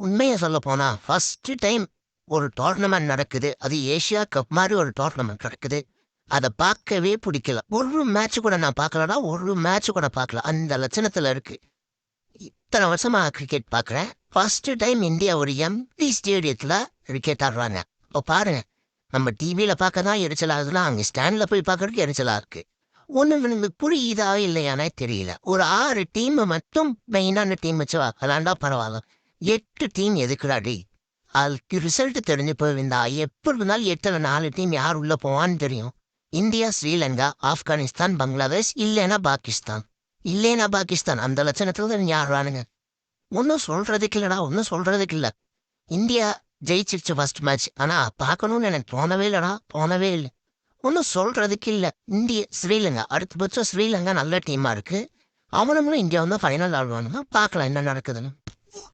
உண்மையை சொல்ல போனா ஃபர்ஸ்ட் டைம் ஒரு டோர்னமெண்ட் நடக்குது. அது ஏஷியா கப் மாதிரி ஒரு டோர்னமெண்ட் நடக்குது. அதை பார்க்கவே பிடிக்கல. ஒரு மேட்ச் கூட நான் பார்க்கலடா ஒரு மேட்ச் கூட பார்க்கல. அந்த லட்சணத்துல இருக்கு. இத்தனை வருஷமா கிரிக்கெட் பார்க்குறேன். ஃபர்ஸ்ட் டைம் இந்தியா ஒரு எம்டி ஸ்டேடியத்தில் கிரிக்கெட் ஆடுறாங்க. இப்போ பாருங்க நம்ம டிவியில் பார்க்க தான் எரிச்சல் அங்கே ஸ்டாண்டில் போய் பார்க்கறதுக்கு எரிச்சலா இருக்கு. ஒன்று எனக்கு புரியுதா இல்லையானே தெரியல. ஒரு ஆறு டீம் மட்டும் மெயினான டீம் வச்சு விளாண்டா பரவாயில்ல. எட்டு டீம் எதுக்குடாடி அதுக்கு ரிசல்ட் தெரிஞ்சு போயிருந்தா எப்படி இருந்தாலும் எட்டுல நாலு டீம் யார் உள்ள போவான்னு தெரியும். இந்தியா ஸ்ரீலங்கா ஆப்கானிஸ்தான் பங்களாதேஷ் இல்லைன்னா பாகிஸ்தான். இல்லைன்னா பாகிஸ்தான். அந்த லட்சணத்துல தான் யார் வானுங்க? ஒன்றும் சொல்றதுக்கு இல்லடா ஒன்றும் சொல்றதுக்கு இல்லை. இந்தியா ஜெயிச்சிருச்சு ஃபர்ஸ்ட் மேட்ச் ஆனா பார்க்கணும்னு எனக்கு தோணவே இல்லடா தோணவே இல்லை. ஒன்றும் சொல்றதுக்கு இல்லை. இந்திய ஸ்ரீலங்கா. அடுத்த பட்சம் ஸ்ரீலங்கா நல்ல டீமா இருக்கு. அவனுங்களும் இந்தியா வந்து ஃபைனல் ஆடுவானுங்க பார்க்கலாம் என்ன நடக்குதுன்னு.